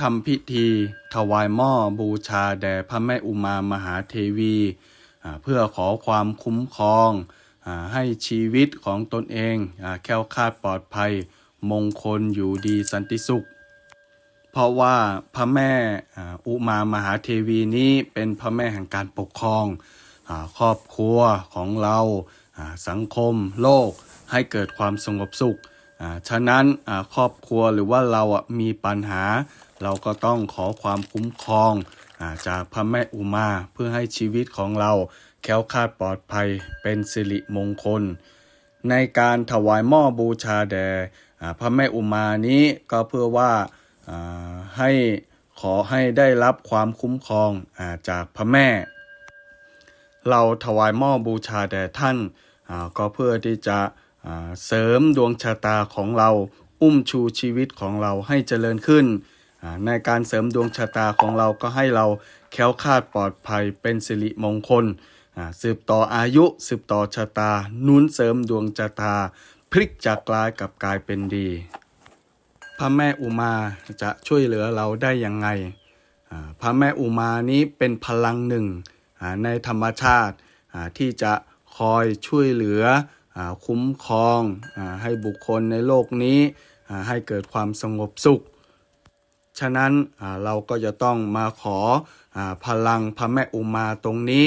ทำพิธีถวายหม้อบูชาแด่พระแม่อุมามหาเทวี เพื่อขอความคุ้มครองอให้ชีวิตของตนเองอแค้วคลาดปลอดภัย มงคลอยู่ดีสันติสุข เพราะว่าพระแม่อ,อุมามหาเทวีนี้เป็นพระแม่แห่งการปกครองครอบครัวของเราสังคมโลกให้เกิดความสงบสุข ฉะนั้นครอบครัวหรือว่าเราอะมีปัญหา เราก็ต้องขอความคุ้มครองอาจากพระแม่อุมาเพื่อให้ชีวิตของเราแค้วคาดปลอดภัยเป็นสิริมงคล ในการถวายหม้อบูชาแด่พระแม่อุมานี้ก็เพื่อว่าาให้ขอให้ได้รับความคุ้มครองอาจากพระแม่ เราถวายหม้อบูชาแด่ท่านาก็เพื่อที่จะ เสริมดวงชะตาของเรา อุ้มชูชีวิตของเราให้เจริญขึ้น ในการเสริมดวงชะตาของเราก็ให้เราแค้วคาดปลอดภัยเป็นสิริมงคล สืบต่ออายุสืบต่อชะตานุนเสริมดวงชะตา พลิกจากกลายกับกลายเป็นดี พระแม่อุมาจะช่วยเหลือเราได้ยังไง พระแม่อุมานี้เป็นพลังหนึ่งในธรรมชาติที่จะคอยช่วยเหลือ คุ้มครองอให้บุคคลในโลกนี้ให้เกิดความสงบสุข ฉะนั้นเราก็จะต้องมาขออพลังพระแม่อุมาตรงนี้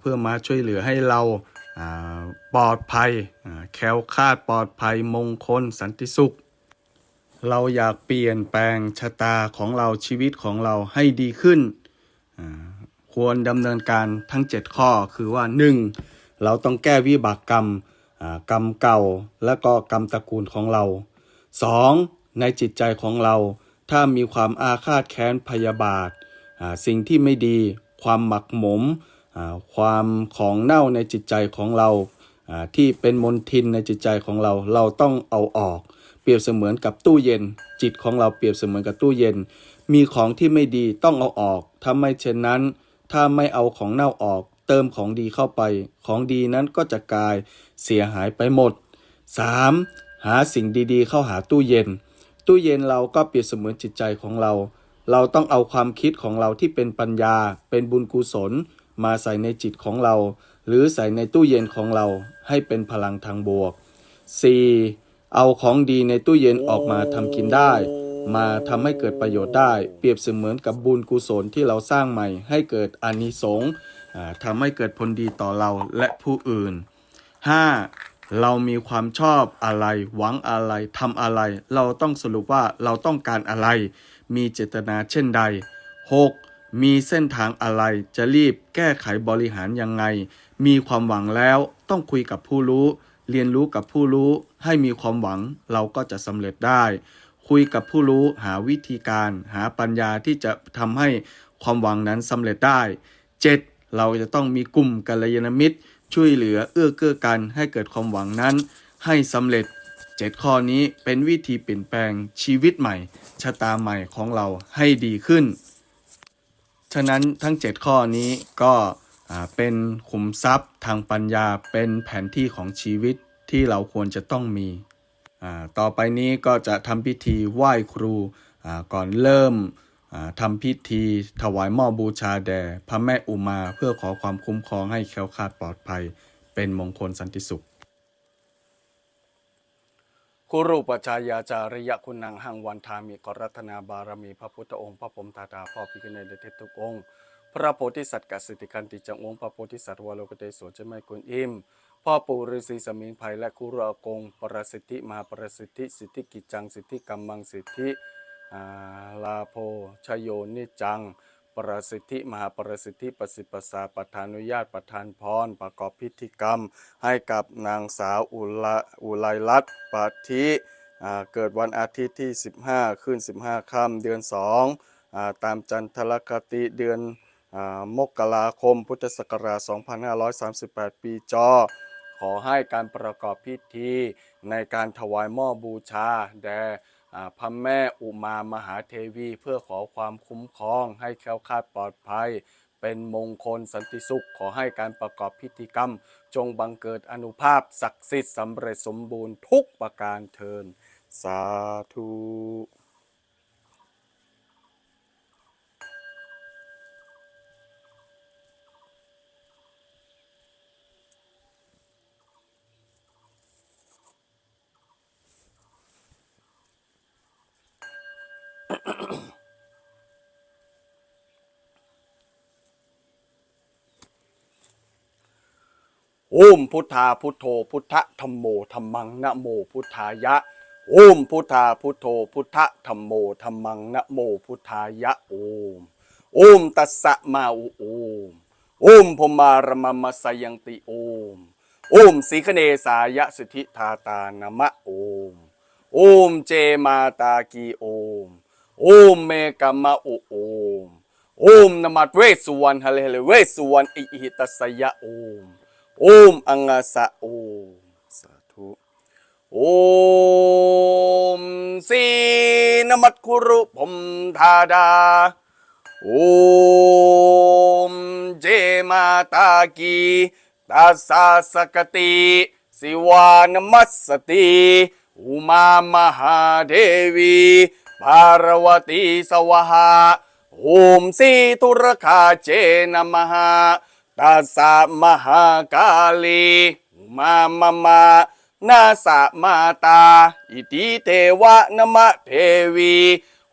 เพื่อมาช่วยเหลือให้เราปลอดภัยแคล้วคลาดปลอดภัยมงคลสันติสุข เราอยากเปลี่ยนแปลงชะตาของเราชีวิตของเราให้ดีขึ้น ควรดำเนินการทั้ง 7 ข้อคือว่า 1. เราต้องแก้วิบากกรรม กรรมเก่าและก็กรรมตระกูลของเรา 2. ในจิตใจของเรา ถ้ามีความอาฆาตแค้นพยาบาท สิ่งที่ไม่ดี ความหมักหมม ความของเน่าในจิตใจของเราอ่าที่เป็นมลทินในจิตใจของเรา เราต้องเอาออก เปรียบเสมือนกับตู้เย็น จิตของเราเปรียบเสมือนกับตู้เย็น มีของที่ไม่ดีต้องเอาออก ถ้าไม่เช่นนั้น ถ้าไม่เอาของเน่าออก เติมของดีเข้าไป ของดีนั้นก็จะกลายเสียหายไปหมด 3. หาสิ่งดีๆ เข้าหาตู้เย็น ตู้เย็นเราก็เปรียบเสมือนจิตใจของเรา เราต้องเอาความคิดของเราที่เป็นปัญญา เป็นบุญกุศล มาใส่ในจิตของเรา หรือใส่ในตู้เย็นของเราให้เป็นพลังทางบวก 4. เอาของดีในตู้เย็นออกมาทำกินได้ มาทำให้เกิดประโยชน์ได้ เปรียบเสมือนกับบุญกุศลที่เราสร้างใหม่ให้เกิดอานิสงส์ ทำให้เกิดผลดีต่อเราและผู้อื่น 5. เรามีความชอบอะไร หวังอะไรทำอะไร เราต้องสรุปว่าเราต้องการอะไร มีเจตนาเช่นใด 6. มีเส้นทางอะไรจะรีบแก้ไขบริหารยังไง มีความหวังแล้วต้องคุยกับผู้รู้ เรียนรู้กับผู้รู้ ให้มีความหวังเราก็จะสำเร็จได้ คุยกับผู้รู้หาวิธีการ หาปัญญาที่จะทำให้ความหวังนั้นสำเร็จได้ 7. เราจะต้องมีกลุ่มกัลยาณมิตร ช่วยเหลือเอื้อเกื้อกันให้เกิดความหวังนั้น ให้สำเร็จ 7 ข้อนี้เป็นวิธีเปลี่ยนแปลงชีวิตใหม่ ชะตาใหม่ของเราให้ดีขึ้น ฉะนั้นทั้ง 7 ข้อนี้ก็เป็นขุมทรัพย์ทางปัญญาเป็นแผนที่ของชีวิตที่เราควรจะต้องมี ต่อไปนี้ก็จะทำพิธีไหว้ครูก่อนเริ่ม ทำพิธีถวายหม้อบูชาแด่พระแม่อุมาเพื่อขอความคุ้มครองให้แคล้วคลาดปลอดภัย เป็นมงคลสันติสุขคุรุปชายาจาริยคุณังหังวันทามิกรัตนาบารมีพระพุทธองค์ พระพรมตาตาพ่อพิคเนตเทพทุกองค์ พระโพธิสัตว์กัสสิติกันติจังองค์พระโพธิสัตว์วโลกเตศวรเจ้าแม่กุนอิมพ่อปู่ฤาษีสมิงไพรและคุรุอากง ประสิทธิมหาประสิทธิสิทธิกิจจังสิทธิกัมมังสิทธิ อาลาโพชโยนิจัง ประสิทธิมหาประสิทธิประสิทธิประสาประธานุญาตประทานพร ประกอบพิธีกรรม ให้กับนางสาวอุลาอุไลรัตน์ปฏิเกิดวันอาทิตย์ที่ 15 ขึ้น 15 ค่ำเดือน2อตามจันทรคติเดือนอมกราคมพุทธศักราช 2538 ปีจอ ขอให้การประกอบพิธีในการถวายหม้อบูชาแด่ พระแม่อุมามหาเทวีเพื่อขอความคุ้มครองให้แคล้วคลาดปลอดภัย เป็นมงคลสันติสุขขอให้การประกอบพิธีกรรม จงบังเกิดอนุภาพศักดิ์สิทธิ์สำเร็จสมบูรณ์ทุกประการเทินสาธุ โอมพุทธาพุทโธพุทธธรรมโมธรรมังนะโมพุทธายะโอมพุทธาพุทโธพุทธธรรมโมธรรมังนะโมพุทธายะโอมโอมตัสสะมาอุโอมโอมพมารมมสยังติโอมโอมสีคเนสายะสุธิทาตานมะโอมโอมเจมาตากีโอมโอมเมกามะอุโอมโอมนมัดเวสุวรรณฮะเลเลเวสุวรรณอิหิตัสสยะโอม Om angasa Om satu. Om sinamat kuru pom dada. Om jemataki dasa sakati siwa namasati Uma Mahadevi Parvati Sawaha Om Siturakache Namaha. ตาสสะสกติสิวานมัสสติอุมามหาเทวีภารวตีสวหาโอมสีทุรคาเจนมหาตัสสะกาลีมามามานาสะมาตา อิติเทวะนมะเทวี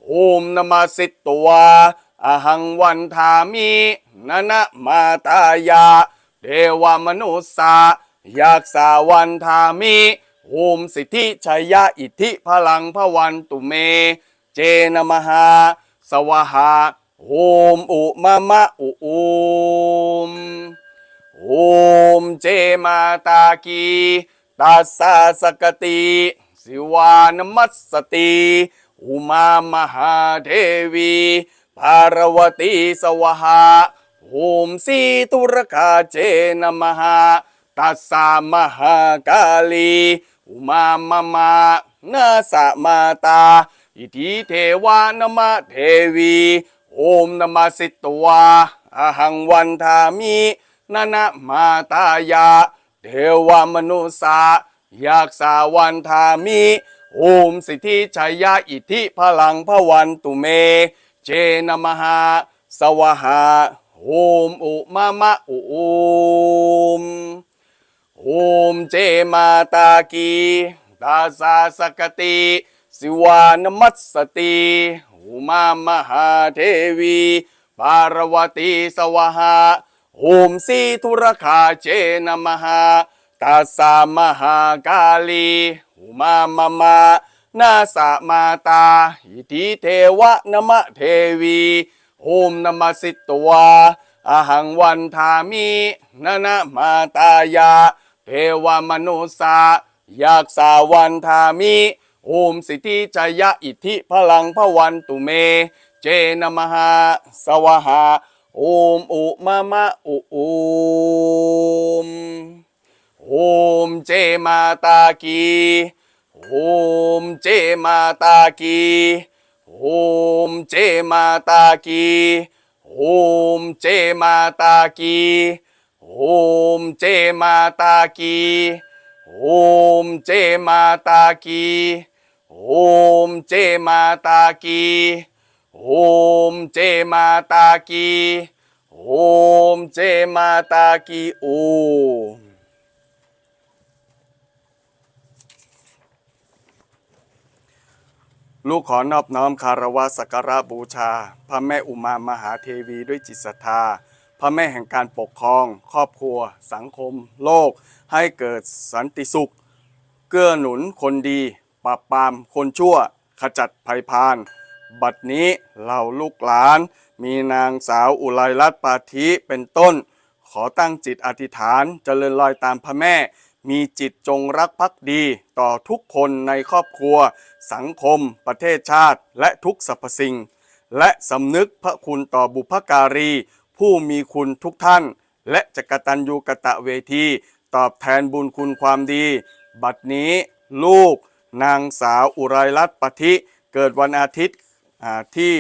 โอมนมาสิตตวาอหังวันทามินะนะมาตายา เทวมนุสสายักษาวันทามิโอมสิทธิชัยยะอิทธิพลังพวันตุเม เจนมหา สวหา โอมอุมะมะอุโอมโอมเจมาตากีตัสสะสกติสิวานมัสสติอุมามหาเทวีภารวตีสวหาโอมสีตุรคาเจนมหาตัสสะมหากาลีอุมามามานาสะมาตา อิทิเทวานมะเทวี โอมนมาสิตวาอหังวันทามินานะมาตายา เทวมนุสายักษาวันทามิโอมสิทธิชัยยะอิทธิพลังพวันตุเม เจนมหาสวหาโอมอุมะมะอุโอมโอมเจมาตากีตาสาสกติ สิวานมัสสติ उमा महादेवी पार्वती सवः ॐ सीतुरखाचे नमः तसा महाकाली उमा मम न सा माता इति ते वा नम देवी ॐ नमः सित्वा अहं वन्धामि न न माताय เทวมนุษยายักษาวันธามิ โอมสิทธิจยะอิทธิพลังพวันตุเม เจนมหาสวหาโอมอุมะมะอุโอมโอมเจมาตากีโอมเจมาตากีโอมเจมาตากีโอมเจมาตากีโอมเจมาตากีโอมเจมาตากี โอมเจมาตากีโอมเจมาตากีโอมเจมาตากีโอมลูกขอนอบน้อมคารวะสักการะบูชา พระแม่อุมามหาเทวีด้วยจิตศรัทธา พระแม่แห่งการปกครอง ครอบครัว สังคม โลก ให้เกิดสันติสุข เกื้อหนุนคนดี ปราบปรามคนชั่วขจัดภัยพาน บัดนี้เราลูกหลาน มีนางสาวอุไรรัตน์ปาธิเป็นต้น ขอตั้งจิตอธิษฐานเจริญรอยตามพระแม่ มีจิตจงรักภักดีต่อทุกคนในครอบครัว สังคม ประเทศชาติ และทุกสรรพสิ่ง และสำนึกพระคุณต่อบุพการี ผู้มีคุณทุกท่าน และจะกตัญญูกะตะเวที ตอบแทนบุญคุณความดี บัดนี้ลูก นางสาวอุไรรัตน์ปฏิเกิดวันอาทิตย์ที่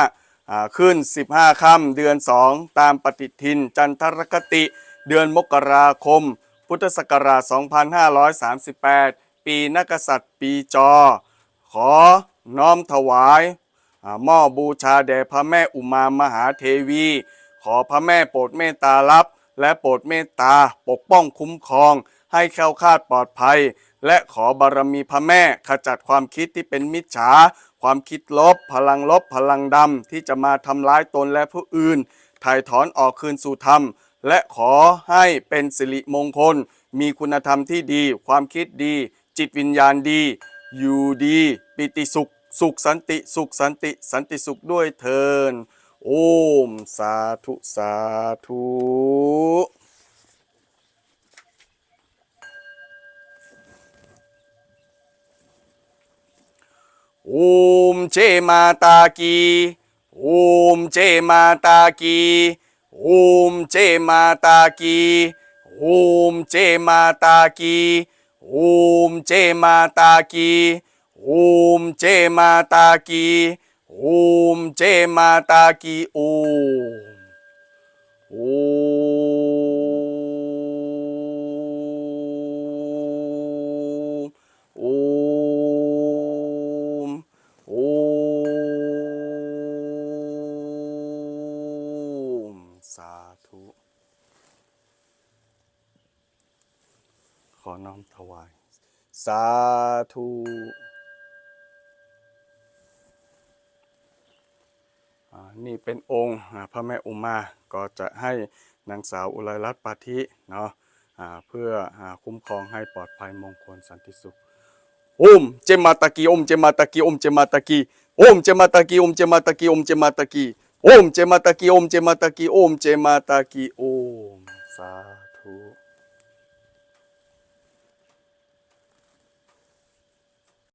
15 ขึ้น 15 ค่ำเดือน 2 ตามปฏิทินจันทรคติ เดือนมกราคม พุทธศักราช 2538 ปีนักษัตริย์ปีจอ ขอน้อมถวายหม้อบูชาแด่พระแม่อุมามหาเทวี ขอพระแม่โปรดเมตตารับ และโปรดเมตตาปกป้องคุ้มครอง ให้แคล้วคลาดปลอดภัย และขอบารมีพระแม่ขจัดความคิดที่เป็นมิจฉา ความคิดลบ พลังลบ พลังดำที่จะมาทำร้ายตนและผู้อื่น ถ่ายถอนออกคืนสู่ธรรม และขอให้เป็นสิริมงคล มีคุณธรรมที่ดี ความคิดดี จิตวิญญาณดี อยู่ดี ปิติสุข สุขสันติ สุขสันติ สันติสุขด้วยเทินโอม สาธุ สาธุ 옴 제마따기 옴 제마따기 옴 제마따기 옴 제마따기 옴 제마따기 옴 제마따기 옴 제마따기 옴 옴. น้อมถวาย สาธุอ่านี่เป็นองค์พระแม่อุมา ก็จะให้นางสาวอุไรรัตน์ปาธิเนาะอ่าเพื่ออ่าคุ้มครองให้ปลอดภัยมงคลสันติสุขโอมเจมาตะกีโอมเจมาตะกีโอมเจมาตะกีโอมเจมาตะกีโอมเจมาตะกีโอมเจมาตะกีโอมเจมาตะกีโอมเจมาตะกีโอมเจมาตะกีโอมสา